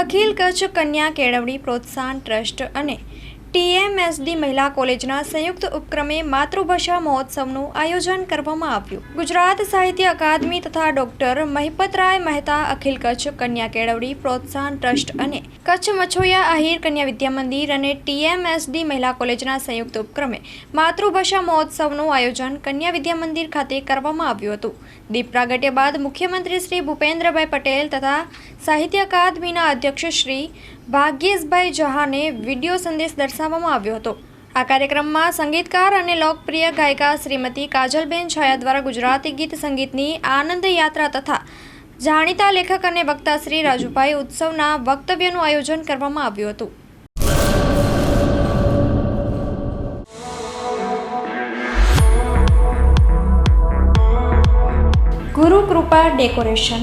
અખિલ કચ્છ કન્યા કેળવણી પ્રોત્સાહન ટ્રસ્ટ અને ટીએમએસડી મહિલા કોલેજના સંયુક્ત ઉપક્રમે માતૃભાષા મહોત્સવનું આયોજન કરવામાં આવ્યું. ગુજરાત સાહિત્ય અકાદમી તથા ડોક્ટર મહિપતરાય મહેતા અખિલ કચ્છ કન્યા કેળવણી પ્રોત્સાહન ટ્રસ્ટ અને કચ્છ મછોયા આહિર કન્યા વિદ્યા મંદિર અને ટીએમએસડી મહિલા કોલેજના સંયુક્ત ઉપક્રમે માતૃભાષા મહોત્સવનું આયોજન કન્યા વિદ્યા મંદિર ખાતે કરવામાં આવ્યું હતું. દીપ પ્રાગટ્ય બાદ મુખ્યમંત્રી શ્રી ભૂપેન્દ્રભાઈ પટેલ તથા સાહિત્ય અકાદમીના અધ્યક્ષ શ્રી ભાગ્યેશભાઈ જહાને વીડિયો સંદેશ દર્શાવવામાં આવ્યો હતો. આ કાર્યક્રમમાં સંગીતકાર અને લોકપ્રિય ગાયિકા શ્રીમતી કાજલબેન છાયા દ્વારા ગુજરાતી ગીત સંગીતની આનંદ યાત્રા તથા જાણીતા લેખક અને વક્તા શ્રી રાજુભાઈ ઉત્સવના વક્તવ્યનું આયોજન કરવામાં આવ્યું હતું. ગુરુ કૃપા ડેકોરેશન